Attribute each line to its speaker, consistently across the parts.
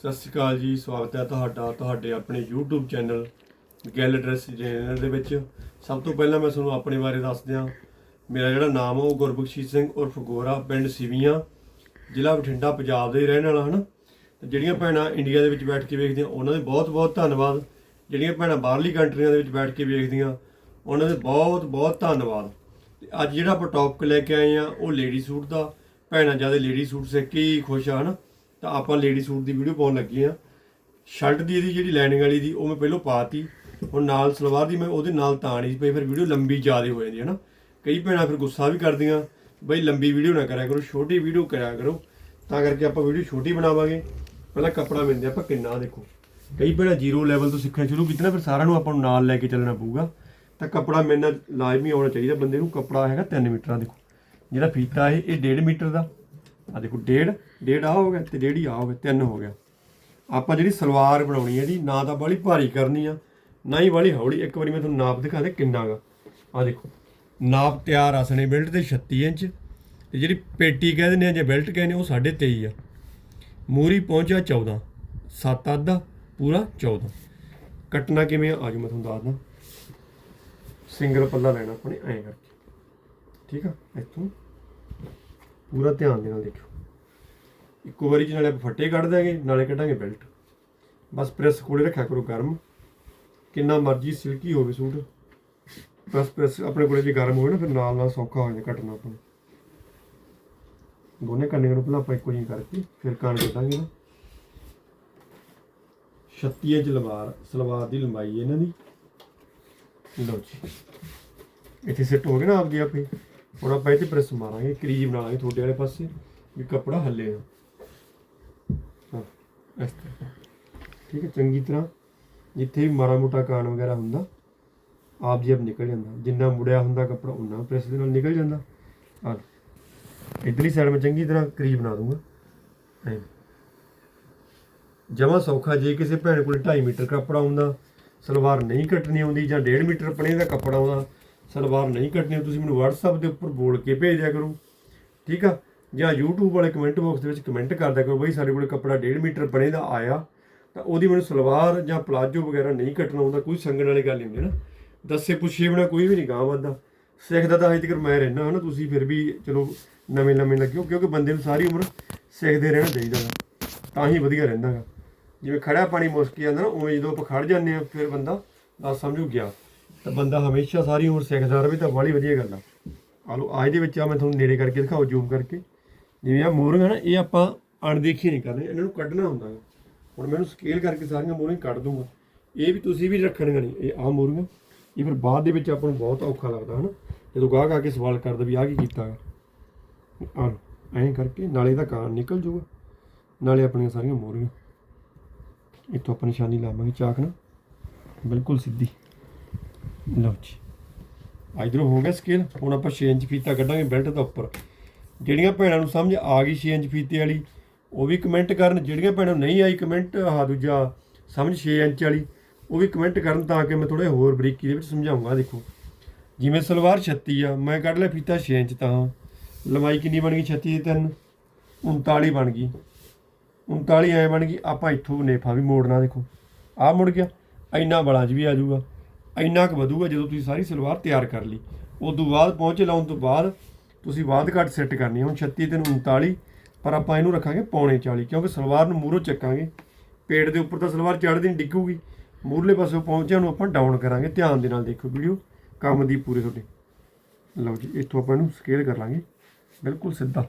Speaker 1: ਸਤਿ ਸ਼੍ਰੀ ਅਕਾਲ ਜੀ, ਸਵਾਗਤ ਹੈ ਤੁਹਾਡਾ, ਤੁਹਾਡੇ ਆਪਣੇ YouTube ਚੈਨਲ ਗੈਲ ਡਰੈਸ ਚੈਨਲ ਦੇ ਵਿੱਚ। ਸਭ ਤੋਂ ਪਹਿਲਾਂ ਮੈਂ ਤੁਹਾਨੂੰ ਆਪਣੇ ਬਾਰੇ ਦੱਸ ਦਿਆਂ ਮੇਰਾ ਜਿਹੜਾ ਨਾਮ ਹੈ ਉਹ ਗੁਰਬਖਸ਼ੀਸ਼ ਸਿੰਘ ਉਰਫ ਗੋਰਾ, ਪਿੰਡ ਸਿਵੀਆਂ, ਜ਼ਿਲ੍ਹਾ ਬਠਿੰਡਾ, ਪੰਜਾਬ ਦੇ ਰਹਿਣ ਵਾਲਾ, ਹਨ? ਤੇ ਜਿਹੜੀਆਂ ਭੈਣਾਂ ਇੰਡੀਆ ਦੇ ਵਿੱਚ ਬੈਠ ਕੇ ਵੇਖਦੀਆਂ, ਉਹਨਾਂ ਦੇ ਬਹੁਤ ਬਹੁਤ ਧੰਨਵਾਦ। ਜਿਹੜੀਆਂ ਭੈਣਾਂ ਬਾਹਰਲੀ ਕੰਟਰੀਆਂ ਦੇ ਵਿੱਚ ਬੈਠ ਕੇ ਵੇਖਦੀਆਂ, ਉਹਨਾਂ ਦੇ ਬਹੁਤ ਬਹੁਤ ਧੰਨਵਾਦ। ਤੇ ਅੱਜ ਜਿਹੜਾ ਆਪਾਂ ਟੌਪਿਕ ਲੈ ਕੇ ਆਏ ਆ ਉਹ ਲੇਡੀ ਸੂਟ ਦਾ। ਭੈਣਾਂ ਜ਼ਿਆਦਾ ਲੇਡੀ ਸੂਟ ਸਿੱਖ ਕੇ ਹੀ ਖੁਸ਼ ਆ, ਹਨ? ਤਾਂ ਆਪਾਂ ਲੇਡੀ ਸੂਟ ਦੀ ਵੀਡੀਓ ਪਾਉਣ ਲੱਗੇ ਆ ਸ਼ਰਟ ਦੀ ਇਹਦੀ ਜਿਹੜੀ ਲਾਈਨਿੰਗ ਵਾਲੀ ਦੀ, ਉਹ ਮੈਂ ਪਹਿਲਾਂ ਪਾਤੀ। ਹੁਣ ਨਾਲ ਸਲਵਾਰ ਦੀ ਮੈਂ ਉਹਦੇ ਨਾਲ ਤਾਂ ਨਹੀਂ ਪਈ, ਫਿਰ ਵੀਡੀਓ ਲੰਬੀ ਜ਼ਿਆਦਾ ਹੋ ਜਾਂਦੀ ਹੈ ਨਾ। ਕਈ ਭੈਣਾਂ ਫਿਰ ਗੁੱਸਾ ਵੀ ਕਰਦੀਆਂ, ਬਈ ਲੰਬੀ ਵੀਡੀਓ ਨਾ ਕਰਿਆ ਕਰੋ, ਛੋਟੀ ਵੀਡੀਓ ਕਰਿਆ ਕਰੋ। ਤਾਂ ਕਰਕੇ ਆਪਾਂ ਵੀਡੀਓ ਛੋਟੀ ਬਣਾਵਾਂਗੇ। ਪਹਿਲਾਂ ਕੱਪੜਾ ਮਿਲਦੇ ਆਪਾਂ ਕਿੰਨਾ ਦੇਖੋ। ਕਈ ਭੈਣਾਂ ਜ਼ੀਰੋ ਲੈਵਲ ਤੋਂ ਸਿੱਖਣਾ ਸ਼ੁਰੂ ਕੀਤਾ ਨਾ, ਫਿਰ ਸਾਰਿਆਂ ਨੂੰ ਆਪਾਂ ਨੂੰ ਨਾਲ ਲੈ ਕੇ ਚੱਲਣਾ ਪਊਗਾ। ਤਾਂ ਕੱਪੜਾ ਮੇਰੇ ਨਾਲ ਲਾਜ਼ਮੀ ਆਉਣਾ ਚਾਹੀਦਾ, ਬੰਦੇ ਨੂੰ ਕੱਪੜਾ ਹੈਗਾ 3 ਮੀਟਰਾਂ, ਦੇਖੋ। ਜਿਹੜਾ ਫੀਤਾ ਇਹ ਇਹ 1.5 ਮੀਟਰ ਦਾ। ਆ ਦੇਖੋ, ਡੇਢ ਡੇਢ ਆ ਹੋ ਗਿਆ ਤੇ 1.5 ਆ ਹੋ ਗਿਆ 3 ਹੋ ਗਿਆ। ਆਪਾਂ ਜਿਹੜੀ ਸਲਵਾਰ ਬਣਾਉਣੀ ਹੈ ਜੀ, ਨਾ ਤਾਂ ਬਾਹਲੀ ਭਾਰੀ ਕਰਨੀ ਆ, ਨਾ ਹੀ ਬਾਹਲੀ ਹੌਲੀ। ਇੱਕ ਵਾਰੀ ਮੈਂ ਤੁਹਾਨੂੰ ਨਾਪ ਦਿਖਾ ਦੇ ਕਿੰਨਾ ਗਾ ਆ ਦੇਖੋ, ਨਾਪ ਤਿਆਰ ਆ ਸਣੇ ਬੈਲਟ ਤੇ 36 ਇੰਚ। ਤੇ ਜਿਹੜੀ ਪੇਟੀ ਕਹਿ ਦਿੰਦੇ ਆ, ਜੇ ਬੈਲਟ ਕਹਿੰਦੇ ਉਹ 23.5 ਆ। ਮੂਰੀ ਪਹੁੰਚਿਆ 14 7 ਅੱਧਾ ਪੂਰਾ 14 ਕੱਟਣਾ ਕਿਵੇਂ ਆ? ਆਜੋ ਮੈਂ ਤੁਹਾਨੂੰ ਦੱਸਦਾ। ਸਿੰਗਲ ਪੱਲਾ ਲੈਣਾ, ਆਪਣੇ ਐਂ ਕਰਕੇ। ਠੀਕ ਆ? ਇੱਥੋਂ ਪੂਰਾ ਧਿਆਨ ਦੇ ਨਾਲ ਦੇਖਿਓ। ਇੱਕੋ ਵਾਰੀ ਚ ਨਾਲੇ ਆਪਾਂ ਫੱਟੇ ਕੱਢ ਦਾਂਗੇ ਨਾਲੇ ਕੱਢਾਂਗੇ ਬੈਲਟ। ਬਸ ਪ੍ਰੈਸ ਕੋਲੇ ਰੱਖਿਆ ਕਰੋ ਗਰਮ। ਕਿੰਨਾ ਮਰਜ਼ੀ ਸਿਲਕੀ ਹੋਵੇ ਸੂਟ। ਬਸ ਪ੍ਰੈਸ ਆਪਣੇ ਕੋਲੇ ਜੇ ਗਰਮ ਹੋਵੇ ਨਾ, ਫਿਰ ਨਾਲ ਨਾਲ ਸੌਖਾ ਹੋ ਜਾਂਦਾ ਕੱਟਣਾ ਆਪਾਂ ਨੂੰ। ਦੋਨੇ ਕੰਨੇ ਨੂੰ ਪਹਿਲਾਂ ਆਪਾਂ ਇੱਕੋ ਜਿਹੀ ਕਰਕੇ ਫਿਰ ਕਾਨ ਕੱਢਾਂਗੇ ਨਾ। 36 ਇੰਚ ਲਵਾਰ, ਸਲਵਾਰ ਦੀ ਲੰਬਾਈ ਹੈ ਇਹਨਾਂ ਦੀ। ਲਓ ਜੀ। ਇੱਥੇ ਸੈੱਟ ਹੋ ਗਿਆ ਨਾ ਆਪਦੀ ਆਪੇ। ਹੁਣ ਆਪਾਂ ਇੱਥੇ ਪ੍ਰੈਸ ਮਾਰਾਂਗੇ ਕਰੀਜ ਬਣਾ ਲਾਂਗੇ ਵਾਲੇ ਪਾਸੇ, ਵੀ ਕੱਪੜਾ ਹੱਲੇ ਨਾ ਹਾਂ, ਇਸ ਤਰ੍ਹਾਂ। ਠੀਕ ਹੈ, ਚੰਗੀ ਤਰ੍ਹਾਂ ਜਿੱਥੇ ਵੀ ਮਾੜਾ ਮੋਟਾ ਕਾਣ ਵਗੈਰਾ ਹੁੰਦਾ, ਆਪ ਜੀ ਆਪ ਨਿਕਲ ਜਾਂਦਾ। ਜਿੰਨਾ ਮੁੜਿਆ ਹੁੰਦਾ ਕੱਪੜਾ ਉਨਾ ਪ੍ਰੈਸ ਦੇ ਨਾਲ ਨਿਕਲ ਜਾਂਦਾ। ਆ ਇਧਰਲੀ ਸਾਈਡ ਮੈਂ ਚੰਗੀ ਤਰ੍ਹਾਂ ਕਰੀਜ ਬਣਾ ਦੂੰਗਾ। ਜਮਾ ਸੌਖਾ, ਜੇ ਕਿਸੇ ਭੈਣ ਕੋਲ 2.5 ਮੀਟਰ ਕੱਪੜਾ ਆਉਂਦਾ, ਸਲਵਾਰ ਨਹੀਂ ਕੱਟਣੀ ਆਉਂਦੀ ਜਾਂ 1.5 ਮੀਟਰ ਪਣੇ ਦਾ ਕੱਪੜਾ ਆਉਂਦਾ ਸਲਵਾਰ ਨਹੀਂ ਕੱਟਣੀ ਤੁਸੀਂ ਮੈਨੂੰ WhatsApp ਦੇ ਉੱਪਰ ਬੋਲ ਕੇ ਭੇਜ ਦਿਆ ਕਰੋ। ਠੀਕ ਆ? ਜਾਂ YouTube ਵਾਲੇ ਕਮੈਂਟ ਬਾਕਸ ਦੇ ਵਿੱਚ ਕਮੈਂਟ ਕਰ ਕਰੋ ਬਈ ਸਾਡੇ ਕੋਲ ਕੱਪੜਾ 1.5 ਮੀਟਰ ਬਣੇ ਦਾ ਆਇਆ। ਤਾਂ ਉਹਦੀ ਮੈਨੂੰ ਸਲਵਾਰ ਜਾਂ ਪਲਾਜੋ ਵਗੈਰਾ ਨਹੀਂ ਕੱਟਣਾ ਹੁੰਦਾ ਕੋਈ ਸੰਗਣ ਵਾਲੀ ਗੱਲ ਨਹੀਂ ਹੁੰਦੀ ਨਾ। ਦੱਸੇ ਪੁੱਛੇ ਬਿਨਾ ਕੋਈ ਵੀ ਨਹੀਂ ਗਾਂ ਵੱਧਦਾ। ਸਿੱਖਦਾ ਤਾਂ ਅਜੇ ਤੱਕ ਮੈਂ ਰਹਿਣਾ ਹਨਾ ਤੁਸੀਂ ਫਿਰ ਵੀ ਚਲੋ ਨਵੇਂ ਨਵੇਂ ਲੱਗਿਓ, ਕਿਉਂਕਿ ਬੰਦੇ ਨੂੰ ਸਾਰੀ ਉਮਰ ਸਿੱਖਦੇ ਰਹਿਣਾ ਚਾਹੀਦਾ ਗਾ ਤਾਂ ਹੀ ਵਧੀਆ ਰਹਿੰਦਾ ਗਾ ਜਿਵੇਂ ਖੜਾ ਪਾਣੀ ਮੁਸਕ ਜਾਂਦਾ ਨਾ, ਉਵੇਂ ਜਦੋਂ ਆਪਾਂ ਖੜ ਜਾਂਦੇ ਆ ਫਿਰ ਬੰਦਾ ਦੱਸ ਸਮਝੂ ਗਿਆ। ਤਾਂ ਬੰਦਾ ਹਮੇਸ਼ਾ ਸਾਰੀ ਉਮਰ ਸਿੱਖਦਾ ਰਹੇ ਤਾਂ ਬੜੀ ਵਧੀਆ ਗੱਲ ਆ। ਆ ਲਓ ਅੱਜ ਦੇ ਵਿੱਚ ਆ ਮੈਂ ਤੁਹਾਨੂੰ ਨੇੜੇ ਕਰਕੇ ਦਿਖਾਓ ਜ਼ੂਮ ਕਰਕੇ। ਜਿਵੇਂ ਆ ਮੋਰੀਆਂ ਨਾ, ਇਹ ਆਪਾਂ ਅਣਦੇਖੀ ਨਹੀਂ ਕਰਨੀ, ਇਹਨਾਂ ਨੂੰ ਕੱਢਣਾ ਹੁੰਦਾ ਗਾ। ਹੁਣ ਮੈਨੂੰ ਸਕੇਲ ਕਰਕੇ ਸਾਰੀਆਂ ਮੋਰੀਆਂ ਕੱਢ ਦੂੰਗਾ। ਇਹ ਵੀ ਤੁਸੀਂ ਵੀ ਰੱਖਣੀਆਂ ਨਹੀਂ ਇਹ ਆ। ਮੋਰੀਆਂ ਇਹ ਫਿਰ ਬਾਅਦ ਦੇ ਵਿੱਚ ਆਪਾਂ ਨੂੰ ਬਹੁਤ ਔਖਾ ਲੱਗਦਾ, ਹਨਾ? ਜਦੋਂ ਗਾਹਕ ਆ ਕੇ ਸਵਾਲ ਕਰਦਾ ਵੀ ਆ ਕੀ ਕੀਤਾ ਗਾ ਆ ਐਂ ਕਰਕੇ ਨਾਲੇ ਦਾ ਕਾਂ ਨਿਕਲ ਜੂਗਾ। ਨਾਲੇ ਆਪਣੀਆਂ ਸਾਰੀਆਂ ਮੋਰੀਆਂ ਇੱਥੋਂ ਆਪਾਂ ਨਿਸ਼ਾਨੀ ਲਾਵਾਂਗੇ ਚਾਕ ਨਾਲ। ਬਿਲਕੁਲ ਸਿੱਧੀ। ਲਓ ਜੀ। ਇਧਰੋਂ ਹੋ ਗਿਆ ਸਕੇਲ ਹੁਣ ਆਪਾਂ 6 ਇੰਚ ਫੀਤਾ ਕੱਢਾਂਗੇ ਬੈਲਟ ਦਾ ਉੱਪਰ। ਜਿਹੜੀਆਂ ਭੈਣਾਂ ਨੂੰ ਸਮਝ ਆ ਗਈ 6 ਇੰਚ ਫੀਤੇ ਵਾਲੀ, ਉਹ ਵੀ ਕਮੈਂਟ ਕਰਨ। ਜਿਹੜੀਆਂ ਭੈਣਾਂ ਨੂੰ ਨਹੀਂ ਆਈ ਕਮੈਂਟ ਆਹ ਦੂਜਾ ਸਮਝ 6 ਇੰਚ ਵਾਲੀ, ਉਹ ਵੀ ਕਮੈਂਟ ਕਰਨ ਤਾਂ ਕਿ ਮੈਂ ਥੋੜਾ ਹੋਰ ਬਰੀਕੀ ਦੇ ਵਿੱਚ ਸਮਝਾਉਂਗਾ, ਦੇਖੋ। ਜਿਵੇਂ ਸਲਵਾਰ 36 ਆ, ਮੈਂ ਕੱਢ ਲਿਆ ਫੀਤਾ 6 ਇੰਚ ਤਾਂ। ਲੰਬਾਈ ਕਿੰਨੀ ਬਣ ਗਈ? 36 ਦੇ 3 39 ਬਣ ਗਈ। 39 ਐ ਬਣ ਗਈ। ਆਪਾਂ ਇੱਥੋਂ ਨੇਫਾ ਵੀ ਮੋੜਨਾ, ਦੇਖੋ। ਆਹ ਮੁੜ ਗਿਆ। ਇੰਨਾ ਬਲਾਂ 'ਚ ਵੀ ਆ ਜਾਊਗਾ। ਇੰਨਾ ਕੁ ਵਧੂਗਾ ਜਦੋਂ ਤੁਸੀਂ ਸਾਰੀ ਸਲਵਾਰ ਤਿਆਰ ਕਰ ਲਈ। ਉਸ ਤੋਂ ਬਾਅਦ ਪਹੁੰਚੇ ਲਾਉਣ ਤੋਂ ਬਾਅਦ ਤੁਸੀਂ ਬਾਅਦ ਘੱਟ ਸੈੱਟ ਕਰਨੀ ਹੈ। ਹੁਣ 36 ਤੇ 39 ਪਰ ਆਪਾਂ ਇਹਨੂੰ ਰੱਖਾਂਗੇ ਪੌਣੇ 40 ਕਿਉਂਕਿ ਸਲਵਾਰ ਨੂੰ ਮੂਹਰੋਂ ਚੱਕਾਂਗੇ। ਪੇਟ ਦੇ ਉੱਪਰ ਤਾਂ ਸਲਵਾਰ ਚੜ੍ਹਦੀ ਨਹੀਂ ਡਿੱਗੂਗੀ। ਮੂਹਰਲੇ ਪਾਸੇ ਪਹੁੰਚਿਆ ਨੂੰ ਆਪਾਂ ਡਾਊਨ ਕਰਾਂਗੇ। ਧਿਆਨ ਦੇ ਨਾਲ ਦੇਖੋ ਵੀਡੀਓ, ਕੰਮ ਦੀ ਪੂਰੇ ਤੁਹਾਡੇ। ਲਓ ਜੀ, ਇੱਥੋਂ ਆਪਾਂ ਇਹਨੂੰ ਸਕੇਲ ਕਰ ਲਾਂਗੇ। ਬਿਲਕੁਲ ਸਿੱਧਾ।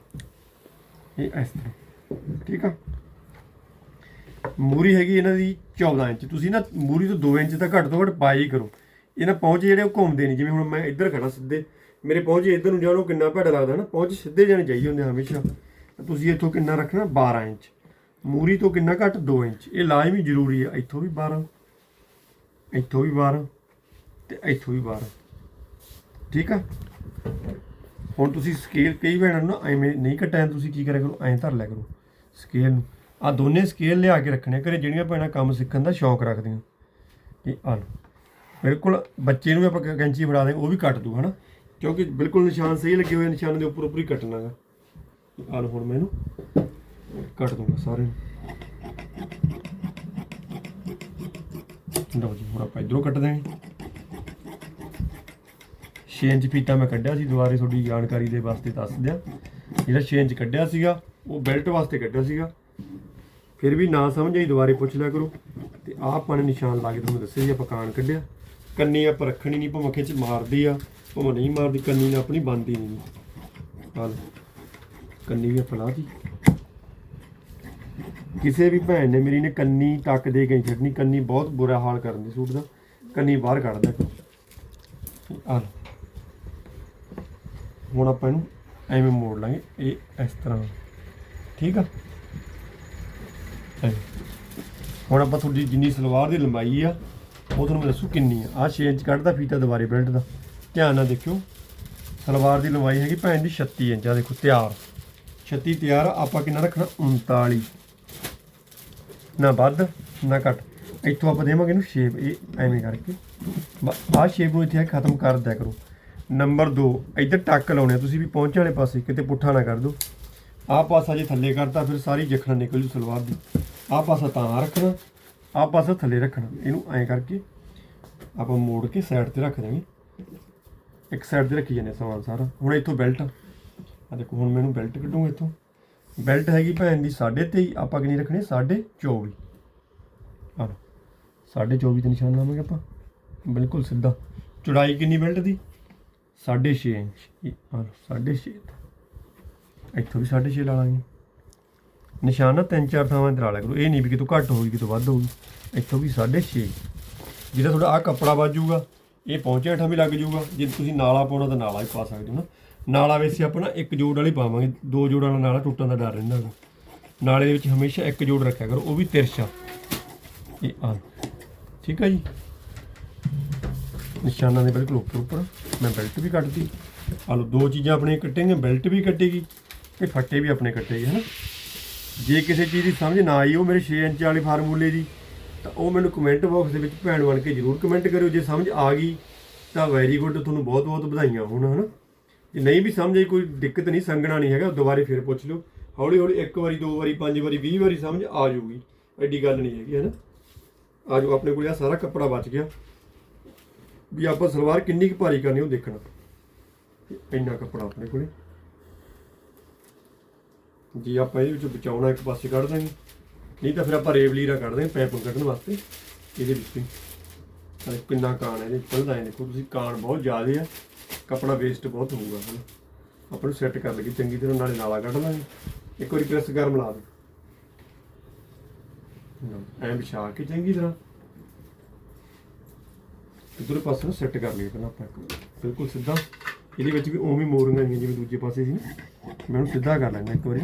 Speaker 1: ਇਹ ਇਸ ਤਰ੍ਹਾਂ। ਠੀਕ ਆ? ਮੂਰੀ ਹੈਗੀ ਇਹਨਾਂ ਦੀ 14 ਇੰਚ। ਤੁਸੀਂ ਨਾ ਮੂਰੀ ਤੋਂ 2 ਇੰਚ ਤਾਂ ਘੱਟ ਤੋਂ ਘੱਟ ਪਾਈ ਕਰੋ। ਇਹਨਾਂ ਪਹੁੰਚ ਜਿਹੜੇ ਉਹ ਘੁੰਮਦੇ ਨਹੀਂ। ਜਿਵੇਂ ਹੁਣ ਮੈਂ ਇੱਧਰ ਖੜਾ ਸਿੱਧੇ। ਮੇਰੇ ਪਹੁੰਚ ਇੱਧਰ ਨੂੰ ਜਾਣੋ ਕਿੰਨਾ ਭੈੜਾ ਲੱਗਦਾ ਨਾ। ਪਹੁੰਚ ਸਿੱਧੇ ਜਾਣੇ ਚਾਹੀਦੇ ਹੁੰਦੇ ਹਮੇਸ਼ਾ। ਤੁਸੀਂ ਇੱਥੋਂ ਕਿੰਨਾ ਰੱਖਣਾ? 12 ਇੰਚ। ਮੂਰੀ ਤੋਂ ਕਿੰਨਾ ਘੱਟ? 2 ਇੰਚ। ਇਹ ਲਾਜ਼ਮੀ ਜ਼ਰੂਰੀ ਹੈ ਇੱਥੋਂ ਵੀ 12 ਇੱਥੋਂ ਵੀ 12 ਤੇ ਇੱਥੋਂ ਵੀ 12 ਠੀਕ ਆ? ਹੁਣ ਤੁਸੀਂ ਸਕੇਲ ਕਈ ਭੈਣਾਂ ਨੂੰ ਨਾ ਐਵੇਂ ਨਹੀਂ ਘਟਾਇਆ ਤੁਸੀਂ ਕੀ ਕਰਿਆ ਕਰੋ? ਐਂ ਧਰ ਲਿਆ ਕਰੋ ਸਕੇਲ ਨੂੰ। ਆ ਦੋਨੇ ਸਕੇਲ ਲਿਆ ਕੇ ਰੱਖਣੇ, ਘਰੇ ਜਿਹੜੀਆਂ ਭੈਣਾਂ ਕੰਮ ਸਿੱਖਣ ਦਾ ਸ਼ੌਂਕ ਰੱਖਦੀਆਂ। ਇਹ ਆ ਬਿਲਕੁਲ ਬੱਚੇ ਨੂੰ ਵੀ ਆਪਾਂ ਕੈਂਚੀ ਫੜਾ ਦੇ ਉਹ ਵੀ ਕੱਟ ਦੂ ਹਨਾ? ਕਿਉਂਕਿ ਬਿਲਕੁਲ ਨਿਸ਼ਾਨ ਸਹੀ ਲੱਗੇ ਹੋਏ, ਨਿਸ਼ਾਨ ਦੇ ਉੱਪਰ ਉੱਪਰ ਹੀ ਕੱਟਣਾਗਾ ਆ ਲਓ ਹੁਣ ਮੈਂ ਇਹਨੂੰ ਕੱਟ ਦੂੰਗਾ ਸਾਰੇ ਨੂੰ। ਲਓ ਜੀ, ਹੁਣ ਆਪਾਂ ਇਧਰੋਂ ਕੱਟ ਦਾਂਗੇ 6 ਇੰਚ ਫੀਤਾ ਮੈਂ ਕੱਢਿਆ ਸੀ, ਦੁਬਾਰੇ ਤੁਹਾਡੀ ਜਾਣਕਾਰੀ ਦੇ ਵਾਸਤੇ ਦੱਸ ਦਿਆਂ। ਜਿਹੜਾ 6 ਇੰਚ ਕੱਢਿਆ ਸੀਗਾ, ਉਹ ਬੈਲਟ ਵਾਸਤੇ ਕੱਢਿਆ ਸੀਗਾ। ਫਿਰ ਵੀ ਨਾ ਸਮਝ ਆਈ, ਦੁਬਾਰੇ ਪੁੱਛ ਲਿਆ ਕਰੋ। ਤੇ ਆਹ ਆਪਾਂ ਨੇ ਨਿਸ਼ਾਨ ਲਾ ਕੇ ਤੁਹਾਨੂੰ ਦੱਸਿਆ ਜੀ, ਆਪਾਂ ਕਾਣ ਕੱਢਿਆ। ਕੰਨੀ ਆਪਾਂ ਰੱਖਣੀ ਨਹੀਂ, ਭਾਵੇਂ ਖਿੱਚ ਮਾਰਦੀ ਆ, ਭਾਵੇਂ ਨਹੀਂ ਮਾਰਦੀ, ਕੰਨੀ ਨਾਲ ਆਪਣੀ ਬੰਦੀ ਨਹੀਂ। ਹਾਲ ਕੰਨੀ ਵੀ ਆਪਾਂ ਲਾਤੀ ਕਿਸੇ ਵੀ ਭੈਣ ਨੇ ਮੇਰੀ ਨੇ ਕੰਨੀ ਟੱਕ ਦੇ ਕੇ ਛੱਡਣੀ, ਕੰਨੀ ਬਹੁਤ ਬੁਰਾ ਹਾਲ ਕਰਨ ਦੀ ਸੂਟ ਦਾ। ਕੰਨੀ ਬਾਹਰ ਕੱਢ ਦਿਆ ਆ ਹੁਣ ਆਪਾਂ ਇਹਨੂੰ ਐਵੇਂ ਮੋੜ ਲਾਂਗੇ, ਇਹ ਇਸ ਤਰ੍ਹਾਂ। ਠੀਕ ਆ? ਹੁਣ ਆਪਾਂ ਤੁਹਾਡੀ ਜਿੰਨੀ ਸਲਵਾਰ ਦੀ ਲੰਬਾਈ ਆ, ਉਹ ਤੁਹਾਨੂੰ ਮੈਂ ਦੱਸੂ ਕਿੰਨੀ ਆ। ਆ 6 ਇੰਚ ਕੱਢਦਾ ਫੀਤਾ ਦੁਬਾਰੇ ਪ੍ਰਿੰਟ ਦਾ। ਧਿਆਨ ਨਾਲ ਦੇਖਿਓ। ਸਲਵਾਰ ਦੀ ਲੰਬਾਈ ਹੈਗੀ ਭੈਣ ਦੀ 36 ਇੰਚ ਆ, ਦੇਖੋ ਤਿਆਰ। 36 ਤਿਆਰ, ਆਪਾਂ ਕਿੰਨਾ ਰੱਖਣਾ? 39 ਨਾ ਵੱਧ, ਨਾ ਘੱਟ। ਇੱਥੋਂ ਆਪਾਂ ਦੇਵਾਂਗੇ ਇਹਨੂੰ ਸ਼ੇਪ ਇਹ ਐਵੇਂ ਕਰਕੇ। ਆਹ ਸ਼ੇਪ ਨੂੰ ਇੱਥੇ ਖਤਮ ਕਰ ਦਿਆ ਕਰੋ। ਨੰਬਰ 2 ਇੱਧਰ ਟੱਕ ਲਾਉਣੇ ਆ। ਤੁਸੀਂ ਵੀ ਪਹੁੰਚਣ ਵਾਲੇ ਪਾਸੇ, ਕਿਤੇ ਪੁੱਠਾ ਨਾ ਕਰ ਦਿਓ। ਆਹ ਪਾਸਾ ਜੇ ਥੱਲੇ ਕਰਤਾ, ਫਿਰ ਸਾਰੀ ਜਖਣਾ ਨਿਕਲ ਜੂ ਸਲਵਾਰ ਦੀ। ਆਹ ਪਾਸਾ ਤਾਂ ਰੱਖਣਾ ਆਹ ਪਾਸਾ ਥੱਲੇ ਰੱਖਣਾ। ਇਹਨੂੰ ਐਂ ਕਰਕੇ ਆਪਾਂ ਮੋੜ ਕੇ ਸਾਈਡ ਤੇ ਰੱਖ ਦਾਂਗੇ ਇੱਕ ਸਾਈਡ ਤੇ ਰੱਖੀ ਜਾਂਦੇ ਸਮਾਨ ਸਾਰਾ। ਹੁਣ ਇੱਥੋਂ ਬੈਲਟ ਆ। ਦੇਖੋ, ਹੁਣ ਮੈਨੂੰ ਬੈਲਟ ਕੱਢੂਗਾ ਇੱਥੋਂ। ਬੈਲਟ ਹੈਗੀ ਭੈਣ ਦੀ 23.5 ਆਪਾਂ ਕਿੰਨੀ ਰੱਖਣੀ 24.5 ਆ ਲਓ 24.5 ਤੇ ਨਿਸ਼ਾਨ ਲਾਵਾਂਗੇ ਆਪਾਂ। ਬਿਲਕੁਲ ਸਿੱਧਾ। ਚੌੜਾਈ ਕਿੰਨੀ ਬੈਲਟ ਦੀ? 6.5 ਇੰਚ। ਇਹ ਆ ਲਓ 6.5 ਇੱਥੋਂ ਵੀ 6.5 ਲਾ ਲਾਂਗੇ। ਨਿਸ਼ਾਨ ਨਾ ਤਿੰਨ ਚਾਰ ਥਾਵਾਂ ਤੇ ਲਾ ਲਿਆ ਕਰੋ। ਇਹ ਨਹੀਂ ਵੀ ਕਿਤੋਂ ਘੱਟ ਹੋਊਗੀ, ਕਿਤੋਂ ਵੱਧ ਹੋਊਗੀ। ਇੱਥੋਂ ਵੀ 6.5 ਜਿਹੜਾ ਤੁਹਾਡਾ ਆ ਕੱਪੜਾ ਵੱਜੂਗਾ ਇਹ ਪਹੁੰਚੇ ਹੇਠਾਂ ਵੀ ਲੱਗ ਜਾਊਗਾ। ਜੇ ਤੁਸੀਂ ਨਾਲਾ ਪਾਉਣਾ ਤਾਂ ਨਾਲਾ ਵੀ ਪਾ ਸਕਦੇ ਹੋ ਨਾ। ਨਾਲਾ ਵੈਸੇ ਆਪਾਂ ਨਾ ਇੱਕ ਜੋੜ ਵਾਲੀ ਪਾਵਾਂਗੇ। ਦੋ ਜੋੜਾਂ ਵਾਲਾ ਨਾਲਾ ਟੁੱਟਣ ਦਾ ਡਰ ਰਹਿੰਦਾ ਹੈਗਾ। ਨਾਲੇ ਦੇ ਵਿੱਚ ਹਮੇਸ਼ਾ ਇੱਕ ਜੋੜ ਰੱਖਿਆ ਕਰੋ, ਉਹ ਵੀ ਤਿਰਛਾ। ਇਹ ਆ ਠੀਕ ਹੈ ਜੀ? ਨਿਸ਼ਾਨਾਂ ਦੇ ਬਿਲਕੁਲ ਉੱਪਰ ਉੱਪਰ। ਮੈਂ ਬੈਲਟ ਵੀ ਕੱਟਦੀ ਆ ਲਓ, ਦੋ ਚੀਜ਼ਾਂ ਆਪਣੇ ਕੱਟੇਂਗੇ ਬੈਲਟ ਵੀ ਕੱਟੇਗੀ ਤੇ ਫੱਟੇ ਵੀ ਆਪਣੇ ਕੱਟੇਗੇ ਹਨਾ ਜੇ ਕਿਸੇ ਚੀਜ਼ ਦੀ ਸਮਝ ਨਾ ਆਈ, ਉਹ ਮੇਰੇ 6 ਇੰਚ ਵਾਲੇ ਫਾਰਮੂਲੇ ਦੀ, ਤਾਂ ਉਹ ਮੈਨੂੰ ਕਮੈਂਟ ਬਾਕਸ ਦੇ ਵਿੱਚ ਭੈਣ ਬਣ ਕੇ ਜਰੂਰ ਕਮੈਂਟ ਕਰਿਓ। ਜੇ ਸਮਝ ਆ ਗਈ, ਤਾਂ ਵੈਰੀ ਗੁੱਡ ਤੁਹਾਨੂੰ ਬਹੁਤ ਬਹੁਤ ਵਧਾਈਆਂ ਹੋਣ, ਹਨਾ? ਜੇ ਨਹੀਂ ਵੀ ਸਮਝ ਆਈ, ਕੋਈ ਦਿੱਕਤ ਨਹੀਂ ਸੰਗਣਾ ਨਹੀਂ ਹੈਗਾ ਦੁਬਾਰੇ ਫਿਰ ਪੁੱਛ ਲਿਓ। ਹੌਲੀ ਹੌਲੀ ਇੱਕ ਵਾਰੀ, ਦੋ ਵਾਰੀ, ਪੰਜ ਵਾਰੀ 20 ਵਾਰੀ ਸਮਝ ਆ ਜਾਊਗੀ। ਐਡੀ ਗੱਲ ਨਹੀਂ ਹੈਗੀ, ਹਨਾ? ਆਜੋ ਆਪਣੇ ਕੋਲ ਆ ਸਾਰਾ ਕੱਪੜਾ ਬਚ ਗਿਆ। ਵੀ ਆਪਾਂ ਸਲਵਾਰ ਕਿੰਨੀ ਕੁ ਭਾਰੀ ਕਰਨੀ, ਉਹ ਦੇਖਣਾ। ਇੰਨਾ ਕੱਪੜਾ ਆਪਣੇ ਕੋਲੇ। ਜੇ ਆਪਾਂ ਇਹਦੇ ਵਿੱਚੋਂ ਬਚਾਉਣਾ, ਇੱਕ ਪਾਸੇ ਕੱਢ ਦਾਂਗੇ ਨਹੀਂ ਤਾਂ ਫਿਰ ਆਪਾਂ ਰੇਵਲੀਰਾ ਕੱਢ ਦਾਂਗੇ ਪੈਪ ਕੱਢਣ ਵਾਸਤੇ। ਇਹਦੇ ਵਿੱਚ ਹੀ। ਕਿੰਨਾ ਕਾਣ ਇਹਦੇ ਪਲਦਾ ਹੈ। ਦੇਖੋ ਤੁਸੀਂ, ਕਾਣ ਬਹੁਤ ਜ਼ਿਆਦਾ ਆ। ਕੱਪੜਾ ਵੇਸਟ ਬਹੁਤ ਹੋਊਗਾ ਹਨਾ ਆਪਾਂ ਨੂੰ ਸੈੱਟ ਕਰ ਲਈਏ, ਚੰਗੀ ਤਰ੍ਹਾਂ ਨਾਲੇ ਨਾਲਾ ਕੱਢ ਲਾਂਗੇ। ਇੱਕ ਵਾਰੀ ਪ੍ਰੈਸ ਗਰਮ ਲਾ ਦੇ ਐਂ ਵਿਛਾ ਕੇ ਚੰਗੀ ਤਰ੍ਹਾਂ। ਇਧਰ ਪਾਸੇ ਨੂੰ ਸੈੱਟ ਕਰ ਲਈਏ ਪਹਿਲਾਂ ਆਪਾਂ। ਇੱਕ ਬਿਲਕੁਲ ਸਿੱਧਾ। ਇਹਦੇ ਵਿੱਚ ਵੀ ਉਵੇਂ ਮੋਰੀਆਂ ਆਈਆਂ, ਜਿਵੇਂ ਦੂਜੇ ਪਾਸੇ ਸੀ ਨਾ। ਮੈਂ ਉਹਨੂੰ ਸਿੱਧਾ ਕਰ ਲੈਂਦਾ ਇੱਕ ਵਾਰੀ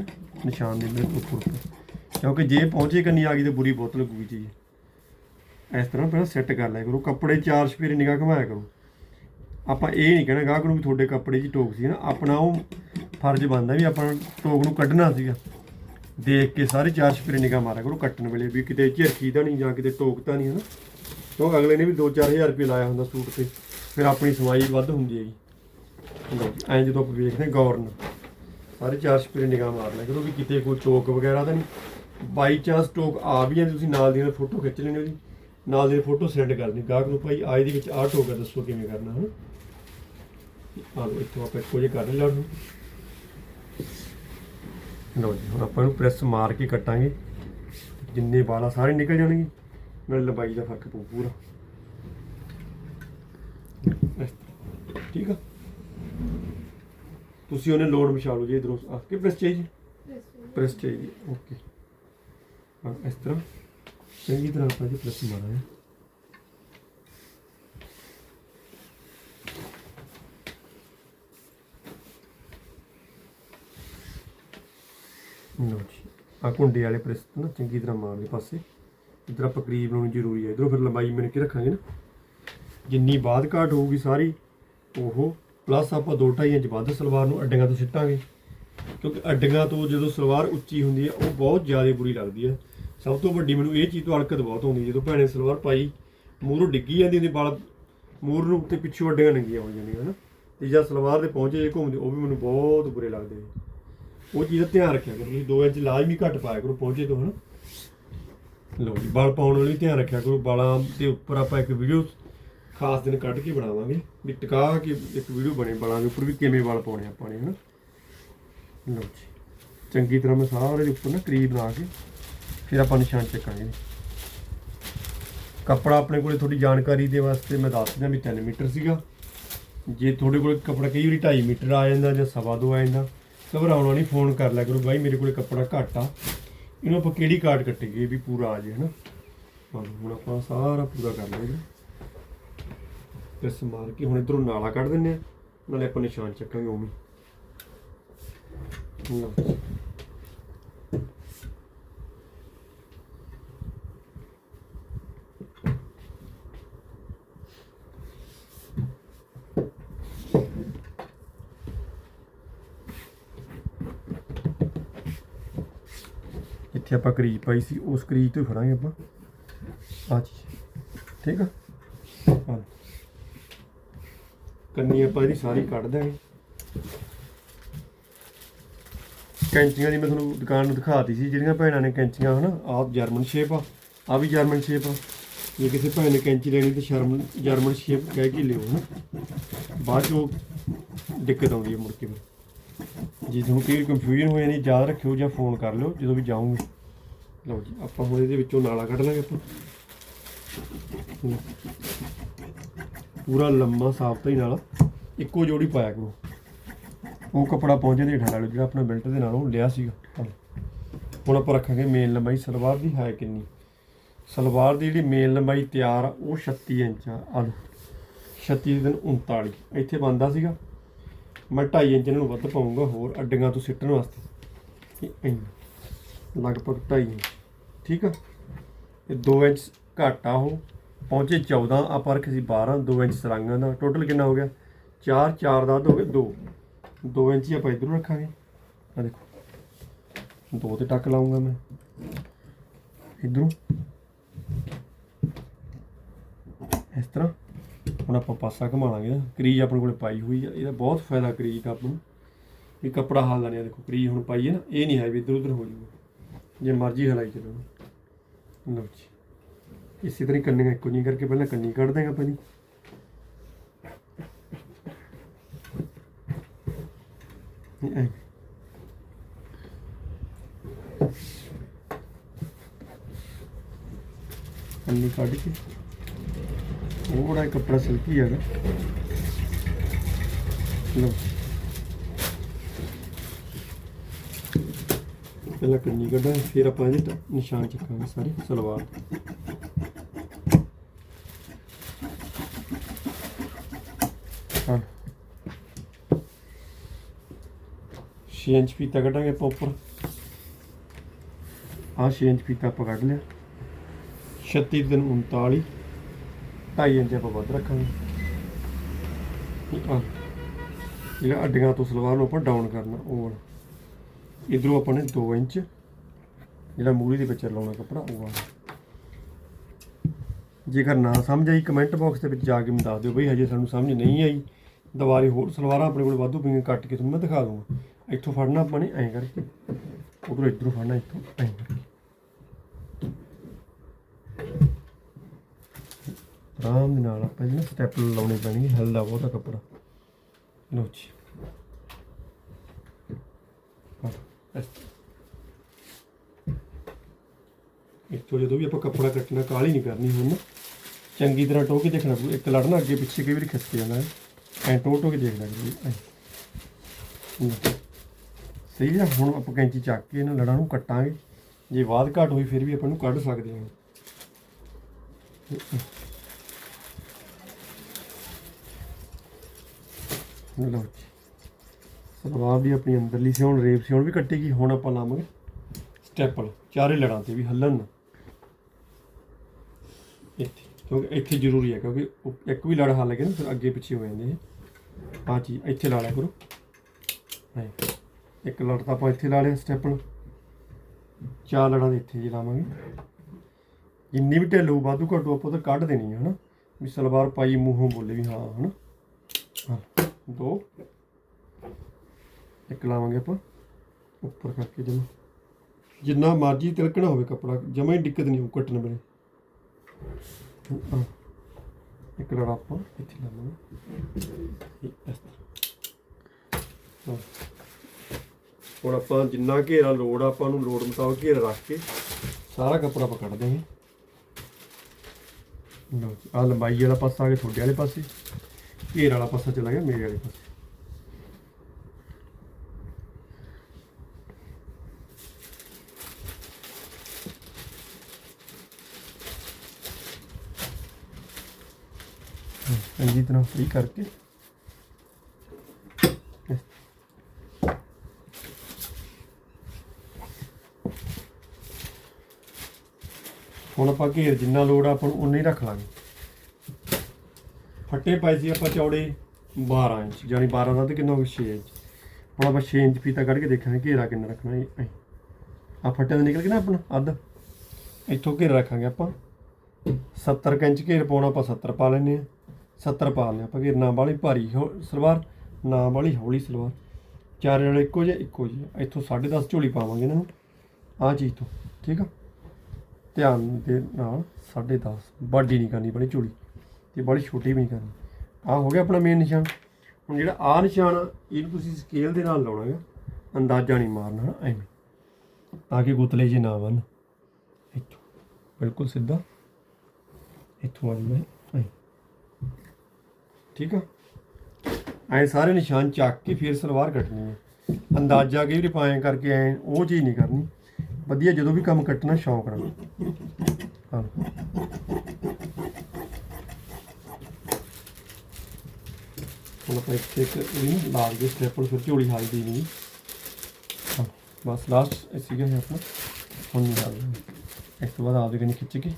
Speaker 1: ਨਿਸ਼ਾਨ ਦੇ ਬਿਲਕੁਲ ਉੱਪਰ ਉੱਪਰ। ਕਿਉਂਕਿ ਜੇ ਪਹੁੰਚੇ ਕੰਨੀ ਆ ਗਈ ਤੇ ਬੁਰੀ ਬਹੁਤ ਲੱਗੂਗੀ ਚੀਜ਼। ਇਸ ਤਰ੍ਹਾਂ ਪਹਿਲਾਂ ਸੈੱਟ ਕਰ ਲਿਆ ਕਰੋ ਕੱਪੜੇ ਚਾਰ ਸਪੇਰੇ ਨਿਗਾਹ ਘਮਾਇਆ ਕਰੋ। ਆਪਾਂ ਇਹ ਨਹੀਂ ਕਹਿਣਾ ਗਾਹਕ ਨੂੰ ਵੀ ਤੁਹਾਡੇ ਕੱਪੜੇ 'ਚ ਟੋਕ ਸੀ ਨਾ ਆਪਣਾ ਉਹ ਫਰਜ਼ ਬਣਦਾ ਵੀ ਆਪਾਂ ਟੋਕ ਨੂੰ ਕੱਢਣਾ ਸੀਗਾ। ਦੇਖ ਕੇ ਸਾਰੇ ਚਾਰ ਸਪੇਰੇ ਨਿਗਾਹ ਮਾਰਿਆ ਕਰੋ ਕੱਟਣ ਵੇਲੇ ਵੀ ਕਿਤੇ ਝਿਰਕੀ ਦਾ ਨਹੀਂ ਜਾਂ ਕਿਤੇ ਟੋਕ ਤਾਂ ਨਹੀਂ ਹਨਾ ਕਿਉਂਕਿ ਅਗਲੇ ਨੇ ਵੀ 2-4000 ਰੁਪਏ ਲਾਇਆ ਹੁੰਦਾ ਸੂਟ ਤੇ ਫਿਰ ਆਪਣੀ ਸਮਾਈ ਵੱਧ ਹੁੰਦੀ ਹੈਗੀ। ਜੀ, ਐਂ ਜਦੋਂ ਆਪਾਂ ਵੇਖਦੇ ਹਾਂ ਗੌਰ ਨਾਲ। ਸਾਰੇ ਚਾਰ ਸਪੇਰੇ ਨਿਗਾਹ ਮਾਰ ਲਿਆ ਕਰੋ ਵੀ ਕਿਤੇ ਕੋਈ ਚੋਕ ਵਗੈਰਾ ਤਾਂ ਨਹੀਂ। ਬਾਈ ਚਾਂਸ ਟੋਕ ਆ ਵੀ ਜਾਂਦੀ, ਤੁਸੀਂ ਨਾਲ ਦੀ ਨਾਲ ਫੋਟੋ ਖਿੱਚ ਲੈਣੀ ਉਹਦੀ ਨਾਲ ਦੀ ਫੋਟੋ ਸੈਂਡ ਕਰਨੀ ਗਾਹਕ ਨੂੰ ਭਾਈ ਆ ਇਹਦੇ ਵਿੱਚ ਆਹ ਟੋਕ ਹੈ ਦੱਸੋ ਕਿਵੇਂ ਕਰਨਾ ਹੈ ਆ ਲਓ, ਇੱਥੋਂ ਆਪਾਂ ਇੱਕੋ ਜਿਹਾ ਕਰ ਲਿਆ ਉਹਨੂੰ ਲਓ ਜੀ, ਹੁਣ ਆਪਾਂ ਇਹਨੂੰ ਪ੍ਰੈਸ ਮਾਰ ਕੇ ਕੱਟਾਂਗੇ। ਜਿੰਨੇ ਵਾਲ ਸਾਰੇ ਨਿਕਲ ਜਾਣਗੇ, ਨਾਲ ਲੰਬਾਈ ਦਾ ਫ਼ਰਕ ਪਊ ਪੂਰਾ। ਠੀਕ ਆ? ਤੁਸੀਂ ਉਹਨੇ ਲੋਡ ਵਿਛਾ ਲਓ ਜੀ ਇਧਰੋਂ। ਆ ਕੇ ਪ੍ਰੈਸ ਚਾਹੀਦੀ ਪ੍ਰੈਸ ਚਾਹੀਦੀ ਓਕੇ ਹਾਂ ਇਸ ਤਰ੍ਹਾਂ। ਚੰਗੀ ਤਰ੍ਹਾਂ ਆਪਾਂ ਜੀ ਪ੍ਰੈਸ ਮਾਰਾਂਗੇ। ਲਓ ਜੀ ਆ ਕੁੰਡੇ ਵਾਲੇ ਪ੍ਰੈਸ ਨਾ ਚੰਗੀ ਤਰ੍ਹਾਂ ਮਾਰ ਦੇ ਪਾਸੇ। ਇਧਰ ਆਪਾਂ ਕਰੀਬ ਲਾਉਣੀ ਜ਼ਰੂਰੀ ਹੈ ਇਧਰੋਂ ਫਿਰ ਲੰਬਾਈ ਮਿਣ ਕੇ ਰੱਖਾਂਗੇ ਨਾ। ਜਿੰਨੀ ਬਾਅਦ ਘਾਟ ਹੋਊਗੀ ਸਾਰੀ ਉਹ ਪਲੱਸ ਆਪਾਂ 2.5 ਇੰਚ ਵੱਧ ਸਲਵਾਰ ਨੂੰ ਅੱਡੀਆਂ ਤੋਂ ਸਿੱਟਾਂਗੇ। ਕਿਉਂਕਿ ਅੱਡੀਆਂ ਤੋਂ ਜਦੋਂ ਸਲਵਾਰ ਉੱਚੀ ਹੁੰਦੀ ਹੈ, ਉਹ ਬਹੁਤ ਜ਼ਿਆਦਾ ਬੁਰੀ ਲੱਗਦੀ ਹੈ। ਸਭ ਤੋਂ ਵੱਡੀ ਮੈਨੂੰ ਇਹ ਚੀਜ਼ ਤੋਂ ਹਲਕਤ ਬਹੁਤ ਆਉਂਦੀ ਹੈ, ਜਦੋਂ ਭੈਣੇ ਸਲਵਾਰ ਪਾਈ ਮੂਹਰੋਂ ਡਿੱਗੀ ਜਾਂਦੀ ਹੁੰਦੀ ਵਾਲ, ਮੂਰ ਨੂੰ ਤੇ ਪਿੱਛੋਂ ਅੱਡੀਆਂ ਨੰਗੀਆਂ ਹੋ ਜਾਂਦੀਆਂ ਹਨਾ। ਤੇ ਜਦ ਸਲਵਾਰ ਦੇ ਪਹੁੰਚੇ ਜੇ ਘੁੰਮਦੇ, ਉਹ ਵੀ ਮੈਨੂੰ ਬਹੁਤ ਬੁਰੇ ਲੱਗਦੇ ਨੇ। ਉਹ ਚੀਜ਼ ਦਾ ਧਿਆਨ ਰੱਖਿਆ ਕਰੋ, ਤੁਸੀਂ 2 ਇੰਚ ਲਾਜ਼ਮੀ ਘੱਟ ਪਾਇਆ ਕਰੋ ਪਹੁੰਚੇ ਤੋਂ, ਹਨਾ। ਲਓ ਜੀ, ਵਾਲ ਪਾਉਣ ਵਾਲੀ ਧਿਆਨ ਰੱਖਿਆ ਕਰੋ ਬਾਲਾਂ ਦੇ ਉੱਪਰ ਆਪਾਂ ਇੱਕ ਵੀਡੀਓ ਖਾਸ ਦਿਨ ਕੱਢ ਕੇ ਬਣਾਵਾਂਗੇ। ਵੀ ਟਿਕਾ ਕੇ ਇੱਕ ਵੀਡੀਓ ਬਣੇ ਵਾਲਾਂ ਉੱਪਰ ਵੀ ਕਿਵੇਂ ਵਾਲ ਪਾਉਣੇ ਆਪਾਂ ਨੇ ਹਨਾ? ਲਓ ਜੀ। ਚੰਗੀ ਤਰ੍ਹਾਂ ਮੈਂ ਸਾਰੇ ਦੇ ਉੱਪਰ ਨਾ ਕਰੀਬ ਬਣਾ ਕੇ ਫਿਰ ਆਪਾਂ ਨਿਸ਼ਾਨ ਚੱਕਾਂਗੇ। ਕੱਪੜਾ ਆਪਣੇ ਕੋਲੇ ਥੋੜੀ ਜਾਣਕਾਰੀ ਦੇ ਵਾਸਤੇ ਮੈਂ ਦੱਸ ਦਿਆਂ ਵੀ 3 ਮੀਟਰ ਸੀਗਾ। ਜੇ ਤੁਹਾਡੇ ਕੋਲ ਕੱਪੜਾ ਕਈ ਵਾਰੀ 2.5 ਮੀਟਰ ਆ ਜਾਂਦਾ ਜਾਂ ਸਵਾ ਦੋ ਆ ਜਾਂਦਾ ਘਬਰਾਉਣਾ ਨਹੀਂ ਫੋਨ ਕਰ ਲਿਆ ਕਰੋ ਬਾਈ ਮੇਰੇ ਕੋਲੇ ਕੱਪੜਾ ਘੱਟ ਆ। ਇਹਨੂੰ ਆਪਾਂ ਕਿਹੜੀ ਕਾਰਡ ਕੱਟੀਏ ਵੀ ਪੂਰਾ ਆ ਜੇ ਹਨਾ? ਹਾਂ, ਹੁਣ ਆਪਾਂ ਸਾਰਾ ਪੂਰਾ ਕਰ ਲਈਏ। ਇਸ ਮਾਰ ਕੇ, ਹੁਣ ਇਧਰੋਂ ਨਾਲਾ ਕੱਢ ਦਿੰਨੇ ਆ, ਨਾਲੇ ਆਪਾਂ ਨਿਸ਼ਾਨ ਚੱਕਾਂਗੇ ਉਵੇਂ ਲਓ ਇੱਥੇ ਆਪਾਂ ਕਰੀਜ ਪਾਈ ਸੀ, ਉਸ ਕਰੀਜ ਤੋਂ ਹੀ ਫੜਾਂਗੇ ਆਪਾਂ। ਆ ਚੀਜ਼ ਠੀਕ ਆ? ਹਾਂ ਕੰਨੀ ਆਪਾਂ ਇਹਦੀ ਸਾਰੀ ਕੱਢ ਦਾਂਗੇ ਕੈਂਚੀਆਂ ਦੀ ਮੈਂ ਤੁਹਾਨੂੰ ਦੁਕਾਨ ਨੂੰ ਦਿਖਾਤੀ ਸੀ, ਜਿਹੜੀਆਂ ਭੈਣਾਂ ਨੇ ਕੈਂਚੀਆਂ, ਹਨਾ? ਆਪ ਜਰਮਨ ਸ਼ੇਪ ਆ ਆ ਵੀ ਜਰਮਨ ਸ਼ੇਪ ਆ। ਜੇ ਕਿਸੇ ਭੈਣ ਨੇ ਕੈਂਚੀ ਲੈਣੀ ਤੇ ਸ਼ਰਮਨ ਜਰਮਨ ਸ਼ੇਪ ਕਹਿ ਕੇ ਲਿਓ, ਹਨਾ? ਬਾਅਦ ਚੋਂ ਦਿੱਕਤ ਆਉਂਦੀ ਹੈ ਮੁੜ ਕੇ ਫਿਰ। ਜੇ ਤੁਹਾਨੂੰ ਕੋਈ ਕੰਫਿਊਜ਼ਨ ਹੋਈ ਨਹੀਂ, ਯਾਦ ਰੱਖਿਓ ਜਾਂ ਫੋਨ ਕਰ ਲਿਓ, ਜਦੋਂ ਵੀ ਜਾਓਗੇ ਲਓ ਜੀ, ਆਪਾਂ ਹੁਣ ਇਹਦੇ ਵਿੱਚੋਂ ਨਾਲਾ ਕੱਢ ਲਾਂਗੇ ਆਪਾਂ। ਪੂਰਾ ਲੰਮਾ ਸਾਫ਼ ਹੀ ਨਾਲਾ ਇੱਕੋ ਜੋੜੀ ਪਾਇਆ ਕਰੋ। ਉਹ ਕਪੜਾ ਪਹੁੰਚੇ ਦੇ ਠਾੜਾ ਜਿਹੜਾ ਆਪਣਾ ਬੈਲਟ ਦੇ ਨਾਲੋਂ ਲਿਆ ਸੀਗਾ। ਹੁਣ ਆਪਾਂ ਰੱਖਾਂਗੇ ਮੇਨ ਲੰਬਾਈ, ਸਲਵਾਰ ਦੀ ਹੈ ਕਿੰਨੀ? ਸਲਵਾਰ ਦੀ ਜਿਹੜੀ ਮੇਨ ਲੰਬਾਈ ਤਿਆਰ ਆ, ਉਹ 36 ਇੰਚ ਆ। ਆ ਲਓ। 36 ਦਿਨ 39 ਇੱਥੇ ਬੰਦਾ ਸੀਗਾ। ਮੈਂ 2.5 ਇੰਚ ਇਹਨਾਂ ਨੂੰ ਵੱਧ ਪਾਉਂਗਾ ਹੋਰ ਅੱਡੀਆਂ ਤੋਂ ਸਿੱਟਣ ਵਾਸਤੇ। ਇੰਨਾ ਲਗਭਗ 2.5 ਇੰਚ। ਠੀਕ ਆ? ਇਹ 2 ਇੰਚ ਘੱਟ ਆ ਉਹ। ਪਹੁੰਚੇ 14 ਆਪਾਂ ਰੱਖੇ ਸੀ 12 2 ਇੰਚ ਸਰਾਂਗਾਂ ਦਾ ਟੋਟਲ ਕਿੰਨਾ ਹੋ ਗਿਆ? 4 4 ਦਾ ਅੱਧ ਹੋ ਗਿਆ 2 2 ਇੰਚ ਹੀ ਆਪਾਂ ਇਧਰੋਂ ਰੱਖਾਂਗੇ। ਆ ਦੇਖੋ। 2 ਤੇ ਟੱਕ ਲਾਉਂਗਾ ਮੈਂ। ਇਧਰੋਂ। ਇਸ ਤਰ੍ਹਾਂ। ਹੁਣ ਆਪਾਂ ਪਾਸਾ ਘਮਾਵਾਂਗੇ ਨਾ। ਕਰੀਜ ਆਪਣੇ ਕੋਲੇ ਪਾਈ ਹੋਈ ਆ। ਇਹਦਾ ਬਹੁਤ ਫਾਇਦਾ ਕਰੀਜ ਦਾ ਆਪਾਂ ਨੂੰ। ਇਹ ਕੱਪੜਾ ਹਾਲਦਾ ਨਹੀਂ ਦੇਖੋ, ਕਰੀਜ ਹੁਣ ਪਾਈ ਹੈ ਨਾ। ਇਹ ਨਹੀਂ ਹੈ ਵੀ ਇੱਧਰ ਉੱਧਰ ਹੋ ਜਾਊਗਾ ਜੇ ਮਰਜ਼ੀ ਹਿਲਾਈ ਚੱਲੋ। ਲਓ ਜੀ। ਇਸੇ ਤਰ੍ਹਾਂ ਹੀ ਕੰਨੀਆਂ ਇੱਕੋ ਜਿਹੀਆਂ ਕਰਕੇ ਪਹਿਲਾਂ ਕੰਨੀ ਕੱਢ ਦਾਂਗੇ ਆਪਾਂ ਜੀ। ਇਹ ਕੰਨੀ ਕੱਢ ਕੇ। ਉਹ ਬੜਾ ਕੱਪੜਾ ਸਿਲਕੀ ਹੈਗਾ ਲਓ। ਪਹਿਲਾਂ ਕੰਨੀ ਕੱਢਾਂਗੇ, ਫਿਰ ਆਪਾਂ ਇਹਦੇ ਨਿਸ਼ਾਨ ਚੱਕਾਂਗੇ ਸਾਰੇ ਸਲਵਾਰ। ਹਾਂ 6 ਇੰਚ ਫੀਤਾ ਕੱਢਾਂਗੇ ਆਪਾਂ ਉੱਪਰ। ਆਹ 6 ਇੰਚ ਫੀਤਾ ਆਪਾਂ ਕੱਢ ਲਿਆ। 36 ਦਿਨ 39 2.5 ਇੰਚ ਆਪਾਂ ਵੱਧ ਰੱਖਾਂਗੇ। ਆਹ, ਜਿਹੜਾ ਅੱਡੀਆਂ ਤੋਂ ਸਲਵਾਰ ਨੂੰ ਆਪਾਂ ਡਾਊਨ ਕਰਨਾ, ਉਹ ਵਾਲਾ। ਇਧਰੋਂ ਆਪਾਂ ਨੇ 2 ਇੰਚ, ਜਿਹੜਾ ਮੂਰੀ ਦੇ ਵਿੱਚ ਲਾਉਣਾ ਕੱਪੜਾ, ਉਹ ਆ ਜੇਕਰ ਨਾ ਸਮਝ ਆਈ ਕਮੈਂਟ ਬਾਕਸ ਦੇ ਵਿੱਚ ਜਾ ਕੇ ਮੈਨੂੰ ਦੱਸ ਦਿਓ ਬਈ, ਹਜੇ ਸਾਨੂੰ ਸਮਝ ਨਹੀਂ ਆਈ। ਦੁਬਾਰੇ ਹੋਰ ਸਲਵਾਰਾਂ ਆਪਣੇ ਕੋਲ ਵਾਧੂ ਪਈਆਂ, ਕੱਟ ਕੇ ਤੁਹਾਨੂੰ ਮੈਂ ਦਿਖਾ ਦੂੰਗਾ। ਇੱਥੋਂ ਫੜਨਾ ਆਪਾਂ ਨੇ, ਐਂ ਕਰਕੇ। ਉਧਰੋਂ ਇਧਰੋਂ ਫੜਨਾ, ਇੱਥੋਂ, ਐਂ ਕਰਕੇ। ਆਰਾਮ ਦੇ ਨਾਲ ਆਪਾਂ ਇਹਨੂੰ ਸਟੈਪ ਲਾਉਣੇ ਪੈਣਗੇ ਹਿਲਦਾ ਬਹੁਤਾ ਕੱਪੜਾ। ਲਓ ਜੀ। ਇਸ ਤਰ੍ਹਾਂ। ਇੱਥੋਂ ਜਦੋਂ ਵੀ ਆਪਾਂ ਕੱਪੜਾ ਕੱਟਣਾ, ਕਾਹਲੀ ਨਹੀਂ ਕਰਨੀ ਹੁਣ। ਚੰਗੀ ਤਰ੍ਹਾਂ ਟੋਹ ਕੇ ਦੇਖਣਾ ਪਊ। ਇੱਕ ਲੜਨਾ ਅੱਗੇ ਪਿੱਛੇ ਕਈ ਵਾਰੀ ਖਿਸਕ ਜਾਂਦਾ ਹੈ। ਐਂ ਟੋਹ ਟੋ ਕੇ ਦੇਖਣਾ ਜੀ। ਐਂ। ਲਓ। ਸਹੀ ਆ, ਹੁਣ ਆਪਾਂ ਕੈਂਚੀ ਚੱਕ ਕੇ ਇਹਨਾਂ ਲੜਾਂ ਨੂੰ ਕੱਟਾਂਗੇ। ਜੇ ਬਾਅਦ ਘਾਟ ਹੋਈ, ਫਿਰ ਵੀ ਆਪਾਂ ਨੂੰ ਕੱਢ ਸਕਦੇ ਹਾਂ। ਲਓ ਜੀ। ਸਲਵਾਰ ਦੀ ਆਪਣੀ ਅੰਦਰਲੀ ਸਿਉਣ, ਰੇਪ ਸਿਉਣ ਵੀ ਕੱਟੇਗੀ ਹੁਣ ਆਪਾਂ ਲਾਵਾਂਗੇ ਸਟੈਪਲ, ਚਾਰੇ ਲੜਾਂ ਤੇ ਵੀ ਹੱਲਣ ਨਾ। ਇੱਥੇ, ਕਿਉਂਕਿ ਇੱਥੇ ਜ਼ਰੂਰੀ ਹੈ, ਕਿਉਂਕਿ ਇੱਕ ਵੀ ਲੜ ਹੱਲ ਗਏ ਨਾ, ਫਿਰ ਅੱਗੇ ਪਿੱਛੇ ਹੋ ਜਾਂਦੇ ਇਹ ਆ ਚੀਜ਼ ਇੱਥੇ ਲਾ ਲਿਆ ਕਰੋ। ਨਹੀਂ। ਇੱਕ ਲੜ ਤਾਂ ਆਪਾਂ ਇੱਥੇ ਲਾ ਲਿਆ ਸਟੈਪਲ ਚਾਰ ਲੜਾਂ ਦੇ ਇੱਥੇ ਜੀ ਲਾਵਾਂਗੇ। ਜਿੰਨੀ ਵੀ ਢਿੱਲੂ ਵਾਧੂ ਘਟੂ ਆਪਾਂ ਤਾਂ ਕੱਢ ਦੇਣੀ ਹੈ ਹਨਾ? ਵੀ ਸਲਵਾਰ ਪਾਈ ਮੂੰਹੋਂ ਬੋਲੇ ਵੀ ਹਾਂ ਹਨਾ? ਹਾਂ, ਦੋ। ਇੱਕ ਲਾਵਾਂਗੇ ਆਪਾਂ। ਉੱਪਰ ਕਰਕੇ ਜਮਾ। ਜਿੰਨਾ ਮਰਜ਼ੀ ਤਿਲਕਣਾ ਹੋਵੇ ਕੱਪੜਾ ਜਮਾਂ ਹੀ ਦਿੱਕਤ ਨਹੀਂ ਹੋ ਕੱਟਣ ਵੇਲੇ। ਇੱਕ ਲੜਾ ਆਪਾਂ ਇੱਥੇ ਲਾਵਾਂਗੇ। ਇਸ ਤਰ੍ਹਾਂ। ਹੁਣ ਆਪਾਂ ਜਿੰਨਾ ਘੇਰਾ ਲੋੜ ਆ ਆਪਾਂ ਨੂੰ ਲੋੜ ਮੁਤਾਬਕ ਘੇਰਾ ਰੱਖ ਕੇ ਸਾਰਾ ਕੱਪੜਾ ਆਪਾਂ ਕੱਢ ਦੇਵਾਂਗੇ ਲਓ ਜੀ ਆਹ ਲੰਬਾਈ ਵਾਲਾ ਪਾਸਾ ਆ ਗਿਆ ਤੁਹਾਡੇ ਵਾਲੇ ਪਾਸੇ। ਘੇਰ ਵਾਲਾ ਪਾਸਾ ਚਲਾ ਗਿਆ ਮੇਰੇ ਵਾਲੇ ਪਾਸੇ। ਹਮ, ਚੰਗੀ ਤਰ੍ਹਾਂ ਫਰੀ ਕਰਕੇ। ਹੁਣ ਆਪਾਂ ਘੇਰ ਜਿੰਨਾ ਲੋੜ ਆ, ਆਪਾਂ ਨੂੰ ਉਨਾ ਹੀ ਰੱਖ ਲਾਂਗੇ। ਫੱਟੇ ਪਾਏ ਸੀ ਆਪਾਂ ਚੌੜੇ 12 ਇੰਚ, ਯਾਨੀ 12 ਦਾ ਤੇ ਕਿੰਨਾ ਹੋ ਗਿਆ? 6 ਇੰਚ। ਹੁਣ ਆਪਾਂ 6 ਇੰਚ ਪੀਤਾ ਕੱਢ ਕੇ ਦੇਖਾਂਗੇ ਘੇਰਾ ਕਿੰਨਾ ਰੱਖਣਾ ਹੈ। ਆ ਫੱਟੇ ਤੋਂ ਨਿਕਲ ਗਿਆ ਨਾ ਆਪਣਾ, ਅੱਧ। ਇੱਥੋਂ ਘੇਰਾ ਰੱਖਾਂਗੇ ਆਪਾਂ। 70 ਕੁ ਇੰਚ ਘੇਰ ਪਾਉਣਾ, ਆਪਾਂ 70 ਪਾ ਲੈਨੇ ਆ 70 ਪਾ ਲਿਆ ਆਪਾਂ ਘੇਰ ਨਾ ਵਾਲੀ ਭਾਰੀ ਹੋ- ਸਲਵਾਰ ਨਾ ਵਾਲੀ ਹੌਲੀ ਸਲਵਾਰ। ਚਾਰ ਵਾਲੇ ਇੱਕੋ ਜਿਹਾ ਇੱਕੋ ਜਿਹਾ। ਇੱਥੋਂ 10.5 ਝੋਲੀ ਪਾਵਾਂਗੇ ਇਹਨਾਂ ਨੂੰ। ਆਹ ਚੀਜ਼ ਤੋਂ, ਠੀਕ ਆ? ਧਿਆਨ ਦੇ ਨਾਲ 10.5 ਵੱਡੀ ਨਹੀਂ ਕਰਨੀ ਬੜੀ ਝੋਲੀ ਤੇ ਬੜੀ ਛੋਟੀ ਵੀ ਨਹੀਂ ਕਰਨੀ। ਆਹ ਹੋ ਗਿਆ ਆਪਣਾ ਮੇਨ ਨਿਸ਼ਾਨ। ਹੁਣ ਜਿਹੜਾ ਆਹ ਨਿਸ਼ਾਨ ਆ, ਇਹਨੂੰ ਤੁਸੀਂ ਸਕੇਲ ਦੇ ਨਾਲ ਲਾਉਣਾ ਹੈ ਅੰਦਾਜ਼ਾ ਨਹੀਂ ਮਾਰਨਾ ਐਵੇਂ। ਤਾਂ ਕਿ ਗੁਤਲੇ ਜੇ ਨਾ ਬਣ ਇੱਥੋਂ ਬਿਲਕੁਲ ਸਿੱਧਾ। ਇੱਥੋਂ ਆ ਜਾਣਾ ਐ। ਠੀਕ ਆ? ਐ ਸਾਰੇ ਨਿਸ਼ਾਨ ਚੱਕ ਕੇ ਫਿਰ ਸਲਵਾਰ ਕੱਟਣੀ ਹੈ ਅੰਦਾਜ਼ਾ ਕਈ ਵਾਰੀ ਪਾਏ ਕਰਕੇ ਐ ਉਹ ਚੀਜ਼ ਨਹੀਂ ਕਰਨੀ। ਵਧੀਆ ਜਦੋਂ ਵੀ ਕੰਮ ਕੱਟਣਾ ਸ਼ੌਂਕ ਨਾਲ ਹਾਂ। ਹੁਣ ਆਪਾਂ ਇੱਥੇ ਇੱਕ ਇਹ ਲਾ ਦੇ ਸਟੈਪਲ ਫਿਰ ਝੋਲੀ ਹਾਲਦੀ ਨਹੀਂ। ਹਾਂ, ਬਸ ਲਾਸਟ ਇਹ ਸੀਗਾ ਇਹ ਆਪਣਾ। ਹੁਣ ਨਹੀਂ ਹਾਲਦਾ ਇਸ ਤੋਂ ਬਾਅਦ ਆਪਦੇ ਕਨੀ ਖਿੱਚ ਕੇ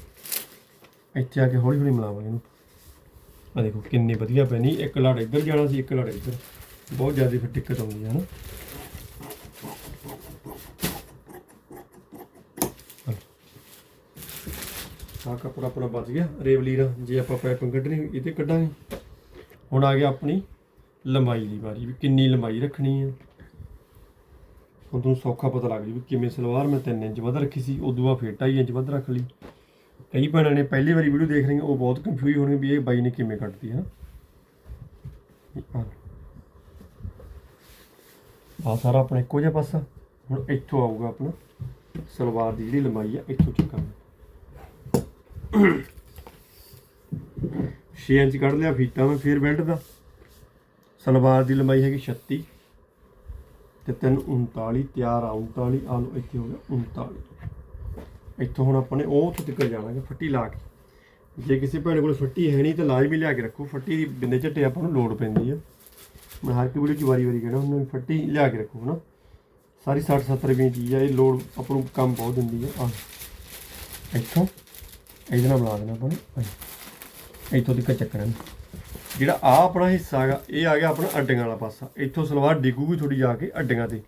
Speaker 1: ਇੱਥੇ ਆ ਕੇ ਹੌਲੀ ਹੌਲੀ ਮਿਲਾਵਾਂਗੇ ਇਹਨੂੰ। ਆ ਦੇਖੋ ਕਿੰਨੀ ਵਧੀਆ ਪੈਣੀ ਇੱਕ ਲੜ ਇੱਧਰ ਜਾਣਾ ਸੀ ਇੱਕ ਲੜ ਇੱਧਰ। ਬਹੁਤ ਜ਼ਿਆਦਾ ਫਿਰ ਦਿੱਕਤ ਆਉਂਦੀ ਹੈ ਨਾ। ਆਹ ਕੱਪੜਾ ਆਪਣਾ ਬਚ ਗਿਆ। ਰੇਵਲੀ ਦਾ ਜੇ ਆਪਾਂ ਪਾਈਪਿੰਗ ਕੱਢਣੀ ਇਹ ਤੇ ਕੱਢਾਂਗੇ। ਹੁਣ ਆ ਗਿਆ ਆਪਣੀ ਲੰਬਾਈ ਦੀ ਵਾਰੀ, ਵੀ ਕਿੰਨੀ ਲੰਬਾਈ ਰੱਖਣੀ ਹੈ ਹੁਣ ਤੁਹਾਨੂੰ ਸੌਖਾ ਪਤਾ ਲੱਗ ਜੂ ਵੀ ਕਿਵੇਂ ਸਲਵਾਰ ਮੈਂ 3 ਇੰਚ ਵੱਧ ਰੱਖੀ ਸੀ, ਉਦੋਂ ਬਾਅਦ ਫਿਰ 2.5 ਇੰਚ ਵੱਧ ਰੱਖ ਲਈ। ਕਈ ਭੈਣਾਂ ਨੇ ਪਹਿਲੀ ਵਾਰੀ ਵੀਡੀਓ ਦੇਖ ਰਹੀਆਂ, ਉਹ ਬਹੁਤ ਕੰਫਿਊਜ਼ ਹੋਣਗੇ ਵੀ ਇਹ ਬਾਈ ਨੇ ਕਿਵੇਂ ਕੱਟਦੀ ਹੈ ਆ ਸਾਰਾ ਆਪਣਾ ਇੱਕੋ ਜਿਹਾ ਪਾਸਾ, ਹੁਣ ਇੱਥੋਂ ਆਊਗਾ ਆਪਣਾ ਸਲਵਾਰ ਦੀ ਜਿਹੜੀ ਲੰਬਾਈ ਆ, ਇੱਥੋਂ ਚੱਕਾਂਗੇ। 6 ਇੰਚ ਕੱਢ ਲਿਆ ਫੀਤਾ ਮੈਂ ਫੇਰ ਬੈਲਟ ਦਾ। ਸਲਵਾਰ ਦੀ ਲੰਬਾਈ ਹੈਗੀ 36 ਤੇ 3 39 ਤਿਆਰ ਆ 39 ਆ ਲਓ ਇੱਥੇ ਹੋ ਗਿਆ 39 ਇੱਥੋਂ ਹੁਣ ਆਪਾਂ ਨੇ ਉਹ ਉੱਥੇ ਤੱਕ ਜਾਣਾਗੇ ਫੱਟੀ ਲਾ ਕੇ। ਜੇ ਕਿਸੇ ਭੈਣ ਕੋਲ ਫੱਟੀ ਹੈ ਨਹੀਂ ਤਾਂ ਲਾਜ਼ਮੀ ਲਿਆ ਕੇ ਰੱਖੋ, ਫੱਟੀ ਦੀ ਬਿੰਦੇ ਝੱਟੇ ਆਪਾਂ ਨੂੰ ਲੋੜ ਪੈਂਦੀ ਆ। ਮੈਂ ਹਰ ਇੱਕ ਵੀਡੀਓ 'ਚ ਵਾਰੀ ਵਾਰੀ ਕਹਿਣਾ, ਉਹਨਾਂ ਨੂੰ ਫੱਟੀ ਲਿਆ ਕੇ ਰੱਖੋ ਹਨਾ। ਸਾਰੀ 60 70 ਰੁਪਏ ਦੀ ਚੀਜ਼ ਆ, ਇਹ ਲੋੜ ਆਪਾਂ ਨੂੰ ਕੰਮ ਬਹੁਤ ਦਿੰਦੀ ਆ। ਆ ਇੱਥੋਂ ਇਹਦੇ ਨਾਲ ਬਣਾ ਦੇਣਾ ਆਪਾਂ ਨੇ। ਆਹ। ਇੱਥੋਂ ਤੱਕ ਚੱਕਣਾ ਨੀ। ਜਿਹੜਾ ਆ ਆਪਣਾ ਹਿੱਸਾ ਹੈਗਾ, ਇਹ ਆ ਗਿਆ ਆਪਣਾ ਅੱਡੀਆਂ ਵਾਲਾ ਪਾਸਾ। ਇੱਥੋਂ ਸਲਵਾਰ ਡਿੱਗੂਗੀ ਥੋੜੀ ਜਾ ਕੇ ਅੱਡੀਆਂ ਤੇ।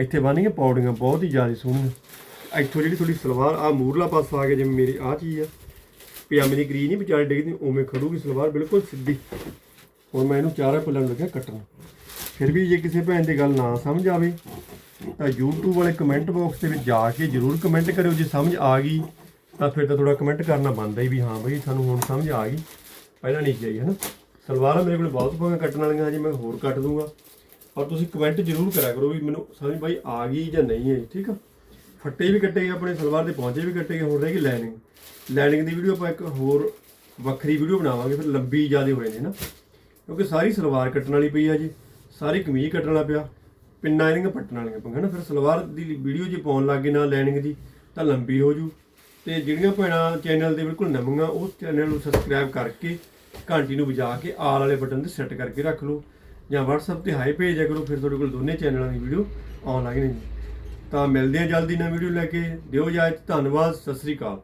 Speaker 1: ਇੱਥੇ ਬਣਨੀਆਂ ਪੌੜੀਆਂ ਬਹੁਤ ਹੀ ਜ਼ਿਆਦਾ ਸੋਹਣੀਆਂ। ਇੱਥੋਂ ਜਿਹੜੀ ਥੋੜੀ ਸਲਵਾਰ ਆ ਮੂਰਲਾ ਪਾਸਾ ਆ ਗਿਆ, ਜਿਵੇਂ ਮੇਰੀ ਆ ਚੀਜ਼ ਆ। ਪਜਾਮੇ ਦੀ ਗਰੀ ਨਹੀਂ ਵਿਚਾਲੇ ਡਿੱਗਦੀ ਉਵੇਂ ਖੜੂਗੀ ਸਲਵਾਰ ਬਿਲਕੁਲ ਸਿੱਧੀ। ਹੁਣ ਮੈਂ ਇਹਨੂੰ ਚਾਰੇ ਪੱਲਿਆਂ ਨੂੰ ਲੱਗਿਆ ਕੱਟਣ। ਫਿਰ ਵੀ ਜੇ ਕਿਸੇ ਭੈਣ ਦੀ ਗੱਲ ਨਾ ਸਮਝ ਆਵੇ, ਤਾਂ YouTube ਵਾਲੇ ਕਮੈਂਟ ਬਾਕਸ ਦੇ ਵਿੱਚ ਜਾ ਕੇ ਜਰੂਰ ਕਮੈਂਟ ਕਰਿਓ। ਜੇ ਸਮਝ ਆ ਗਈ ਤਾਂ ਫਿਰ ਤਾਂ ਥੋੜਾ ਕਮੈਂਟ ਕਰਨਾ ਬਣਦਾ ਹੀ ਵੀ ਹਾਂ ਬਈ ਸਾਨੂੰ ਹੁਣ ਸਮਝ ਆ ਗਈ। ਪਹਿਲਾਂ ਨਹੀਂ ਸੀ ਆਈ ਹੈ ਨਾ ਸਲਵਾਰਾਂ ਮੇਰੇ ਕੋਲ ਬਹੁਤ ਪਈਆਂ, ਕੱਟਣ ਵਾਲੀਆਂ ਹਜੇ ਮੈਂ ਹੋਰ ਕੱਟ ਦੂੰਗਾ। ਪਰ ਤੁਸੀਂ ਕਮੈਂਟ ਜਰੂਰ ਕਰਿਆ ਕਰੋ ਵੀ ਮੈਨੂੰ ਸਮਝ ਬਾਈ ਆ ਗਈ ਜਾਂ ਨਹੀਂ ਆਈ, ਠੀਕ ਆ? ਫੱਟੇ ਵੀ ਕੱਟੇ ਗਏ ਆਪਣੇ ਸਲਵਾਰ ਦੇ ਪਹੁੰਚੇ ਵੀ ਕੱਟੇ ਗਏ ਹੋਰ ਰਹਿ ਗਈ ਲਾਈਨਿੰਗ ਲਾਈਨਿੰਗ ਦੀ ਵੀਡੀਓ ਆਪਾਂ ਇੱਕ ਹੋਰ ਵੱਖਰੀ ਵੀਡੀਓ ਬਣਾਵਾਂਗੇ, ਫਿਰ ਲੰਬੀ ਜ਼ਿਆਦਾ ਹੋ ਜਾਂਦੀ ਨਾ। ਕਿਉਂਕਿ ਸਾਰੀ ਸਲਵਾਰ ਕੱਟਣ ਵਾਲੀ ਪਈ ਆ ਜੀ, ਸਾਰੀ ਕਮੀਜ਼ ਕੱਟਣ ਵਾਲਾ ਪਿਆ, ਪਿੰਨਾਂ ਇਹਦੀਆਂ ਪੱਟਣ ਵਾਲੀਆਂ ਪਈਆਂ ਨਾ ਫਿਰ ਸਲਵਾਰ ਦੀ ਵੀਡੀਓ ਜੇ ਪਾਉਣ ਲੱਗੇ ਨਾ ਲਾਈਨਿੰਗ ਦੀ, ਤਾਂ ਲੰਬੀ ਹੋ ਜੂ। ਤੇ ਜਿਹੜੀਆਂ ਭੈਣਾਂ ਚੈਨਲ ਦੇ ਬਿਲਕੁਲ ਨਵੀਆਂ ਉਸ ਚੈਨਲ ਨੂੰ ਸਬਸਕ੍ਰਾਈਬ ਕਰਕੇ ਘੰਟੀ ਨੂੰ ਵਜਾ ਕੇ ਆਲ ਵਾਲੇ ਬਟਨ ਤੇ ਸੈੱਟ ਕਰਕੇ ਰੱਖ ਲਓ। ਜਾਂ WhatsApp ਤੇ ਹਾਈ ਭੇਜਿਆ ਕਰੋ, ਫਿਰ ਤੁਹਾਡੇ ਕੋਲ ਦੋਨੇ ਚੈਨਲਾਂ ਦੀ ਵੀਡੀਓ ਆਉਣ ਲੱਗ ਜਾਣੀ ਤਾਂ ਮਿਲਦੇ ਆ ਜਲਦੀ ਨਵੀਂ ਵੀਡੀਓ ਲੈ ਕੇ। ਦਿਓ ਇਜਾਜ਼ਤ, ਧੰਨਵਾਦ, ਸਤਿ ਸ੍ਰੀ ਅਕਾਲ।